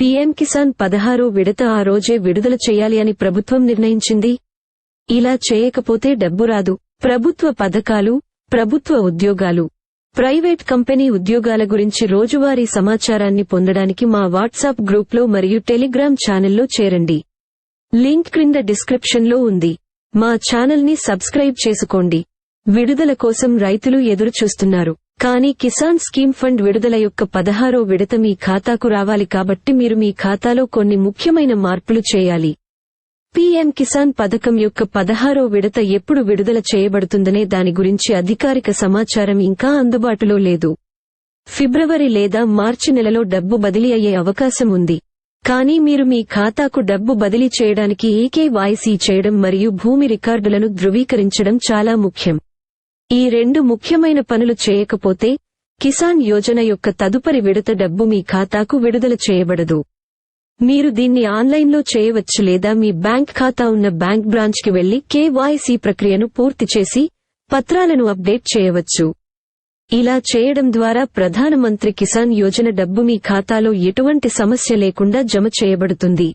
PM Kisan పదహారో విడత ఆ రోజే విడుదల చేయాలి అని ప్రభుత్వం నిర్ణయించింది. ఇలా చేయకపోతే డబ్బు రాదు. ప్రభుత్వ పథకాలు ప్రభుత్వ ఉద్యోగాలు. ప్రైవేట్ కంపెనీ ఉద్యోగాల గురించి రోజువారీ సమాచారాన్ని పొందడానికి మా వాట్సాప్ గ్రూప్లో మరియు టెలిగ్రామ్ ఛానల్లో చేరండి. లింక్ క్రింద డిస్క్రిప్షన్లో ఉంది. మా ఛానల్ని సబ్స్క్రైబ్ చేసుకోండి. విడుదల కోసం రైతులు ఎదురుచూస్తున్నారు. కానీ కిసాన్ స్కీమ్ ఫండ్ విడుదల యొక్క పదహారో విడత మీ ఖాతాకు రావాలి కాబట్టి మీరు మీ ఖాతాలో కొన్ని ముఖ్యమైన మార్పులు చేయాలి. పీఎం కిసాన్ పథకం యొక్క పదహారో విడత ఎప్పుడు విడుదల చేయబడుతుందనే దాని గురించి అధికారిక సమాచారం ఇంకా అందుబాటులో లేదు. ఫిబ్రవరి లేదా మార్చి నెలలో డబ్బు బదిలీ అయ్యే అవకాశం ఉంది. కానీ మీరు మీ ఖాతాకు డబ్బు బదిలీ చేయడానికి ఏకేవైసీ చేయడం మరియు భూమి రికార్డులను ధృవీకరించడం చాలా ముఖ్యం. ఈ రెండు ముఖ్యమైన పనులు చేయకపోతే కిసాన్ యోజన యొక్క తదుపరి విడత డబ్బు మీ ఖాతాకు విడుదల చేయబడదు. మీరు దీన్ని ఆన్లైన్లో చేయవచ్చు లేదా మీ బ్యాంక్ ఖాతా ఉన్న బ్యాంక్ బ్రాంచ్కి వెళ్ళి కేవైసీ ప్రక్రియను పూర్తి చేసి పత్రాలను అప్డేట్ చేయవచ్చు. ఇలా చేయడం ద్వారా ప్రధానమంత్రి కిసాన్ యోజన డబ్బు మీ ఖాతాలో ఎటువంటి సమస్య లేకుండా జమ చేయబడుతుంది.